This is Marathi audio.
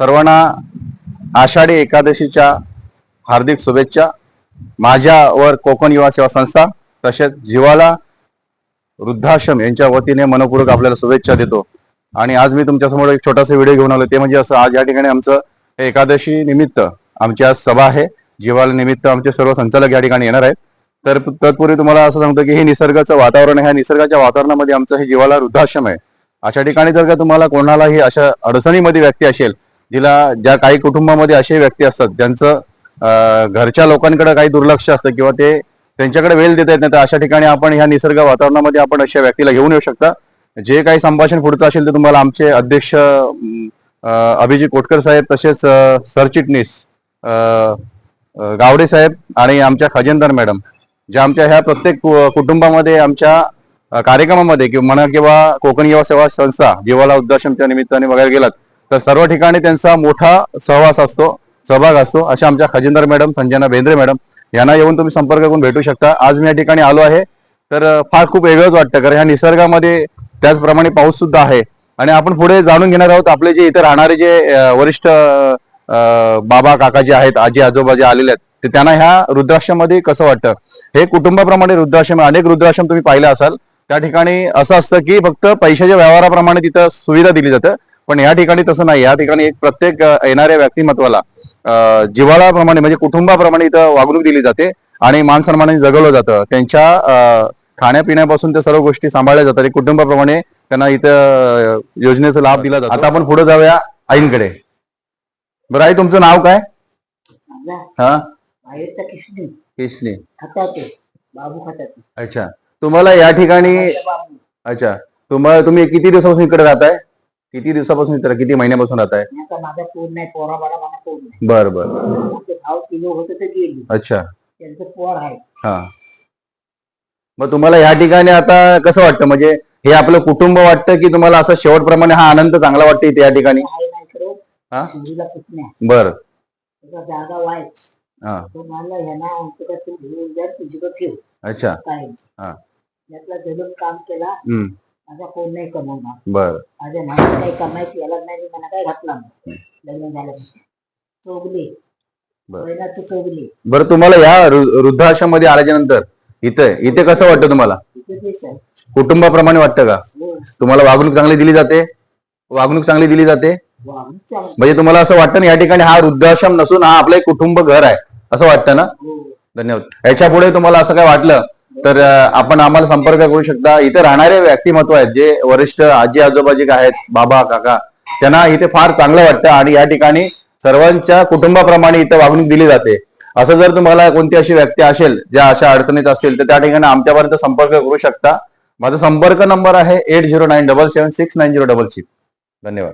सर्वांना आषाढी एकादशीच्या हार्दिक शुभेच्छा. माझ्यावर कोकण युवा सेवा संस्था तसेच जीवाला वृद्धाश्रम यांच्या वतीने मनपूर्वक आपल्याला शुभेच्छा देतो. आणि आज मी तुमच्यासमोर एक छोटासा व्हिडिओ घेऊन आलो. ते म्हणजे असं आज या ठिकाणी आमचं एकादशी निमित्त आमची आज सभा आहे. जीवाला निमित्त आमचे सर्व संचालक या ठिकाणी येणार आहेत. तर तत्पूर्वी तुम्हाला असं सांगतो की हे निसर्गाचं वातावरण आहे. ह्या निसर्गाच्या वातावरणामध्ये आमचं हे जीवाला वृद्धाश्रम आहे. अशा ठिकाणी जर का तुम्हाला कोणालाही अशा अडचणीमध्ये व्यक्ती असेल जिला ज्या काही कुटुंबामध्ये असे व्यक्ती असतात ज्यांचं घरच्या लोकांकडे काही दुर्लक्ष असतं किंवा ते त्यांच्याकडे वेळ देता येत नाही तर अशा ठिकाणी आपण ह्या निसर्ग वातावरणामध्ये आपण अशा व्यक्तीला घेऊन येऊ शकता. जे काही संभाषण पुढचं असेल ते तुम्हाला आमचे अध्यक्ष अभिजित कोटकर साहेब तसेच सरचिटणीस गावडे साहेब आणि आमच्या खजेंदर मॅडम ज्या आमच्या ह्या प्रत्येक कुटुंबामध्ये आमच्या कार्यक्रमामध्ये किंवा म्हणा किंवा कोकण युवा सेवा संस्था जीवाला उद्दाशमच्या निमित्ताने बघायला गेलात तर सर्व ठिकाणी त्यांचा मोठा सहवास असतो सहभाग असतो. अशा आमच्या खजिनदार मॅडम संजना बेंद्रे मॅडम यांना येऊन तुम्ही संपर्क करून भेटू शकता. आज मी या ठिकाणी आलो आहे. तर फार खूप वेगळंच वाटतं कारण ह्या निसर्गामध्ये त्याचप्रमाणे पाऊस सुद्धा आहे. आणि आपण पुढे जाणून घेणार आहोत आपले जे इथे राहणारे जे वरिष्ठ बाबा काका जे आहेत आजी आजोबा जे आलेले आहेत ते त्यांना ह्या वृद्धाश्रममध्ये कसं वाटतं? हे कुटुंबाप्रमाणे वृद्धाश्रम अनेक वृद्धाश्रम तुम्ही पाहिले असाल. त्या ठिकाणी असं असतं की फक्त पैशाच्या व्यवहाराप्रमाणे तिथं सुविधा दिली जातं. पण या ठिकाणी तसं नाही. या ठिकाणी एक प्रत्येक येणाऱ्या व्यक्तिमत्वाला अं, जिव्हाळाप्रमाणे म्हणजे कुटुंबाप्रमाणे इथं वागणूक दिली जाते आणि मान सन्मानाने जगवलं जातं. त्यांच्या खाण्यापिण्यापासून त्या सर्व गोष्टी सांभाळल्या जातात. एक कुटुंबाप्रमाणे त्यांना इथं योजनेचा लाभ दिला जातो. आता आपण पुढे जाऊया आईंकडे. बरं आई तुमचं नाव काय? हा? केशनी. अच्छा. तुम्हाला या ठिकाणी अच्छा. तुम्हाला तुम्ही किती दिवसापासून इकडे राहताय? किती दिवसापासून आता किती महिन्यापासून राहताय? आता माझा पोर नाही पोरा बाळा नाही. बर बर. आमचे भाव किलो होते ते गेली. अच्छा. त्यांचं पोर आहे. हा. मग तुम्हाला या ठिकाणी आता कसं वाटतं? म्हणजे हे आपलं कुटुंब वाटतं की तुम्हाला असं शेवटप्रमाणे हा आनंद चांगला वाटतं इथे या ठिकाणी? आहे नाही करत हा? बर. त्याचा जागा वाय. हा. तो मला ह्यांना आमचं का तू घेऊन जा तुझी ठेव. अच्छा. काय? हा. यातला जलून काम केला. हम्म. माझा कोण नाही कमवणार. बर. माझ्या माझं काही कमायची याला नाही मला काय घातला नाही. लग्न झालं चोगली. बरं. महिन्याचं चोगली. बरं तुम्हाला या वृद्धाश्रममध्ये आल्याच्यानंतर इथे इथे कसं वाटतं तुम्हाला? आहे कुटुंबाप्रमाणे वाटतं का? हो. तुम्हाला वागणूक चांगली दिली जाते? वागणूक चांगली दिली जाते? चांगलं. म्हणजे तुम्हाला असं वाटतं ना या ठिकाणी हा वृद्धाश्रम नसून हा आपलं एक कुटुंब घर आहे असं वाटतं ना? हो. धन्यवाद. याच्यापुढे तुम्हाला असं काय वाटलं? तर आपण आम्हाला संपर्क करू शकता. इथे राहणारे व्यक्तिमत्व आहेत जे वरिष्ठ आजी आजोबा जे आहेत बाबा काका त्यांना इथे फार चांगलं वाटतं आणि या ठिकाणी सर्वांच्या कुटुंबाप्रमाणे इथे वागणूक दिली जाते. असं जर तुम्हाला कोणती अशी व्यक्ती असेल ज्या अशा अडचणीत असतील तर त्या ठिकाणी आमच्यापर्यंत संपर्क करू शकता. माझा संपर्क नंबर आहे eight zero nine double seven six nine zero double six. धन्यवाद.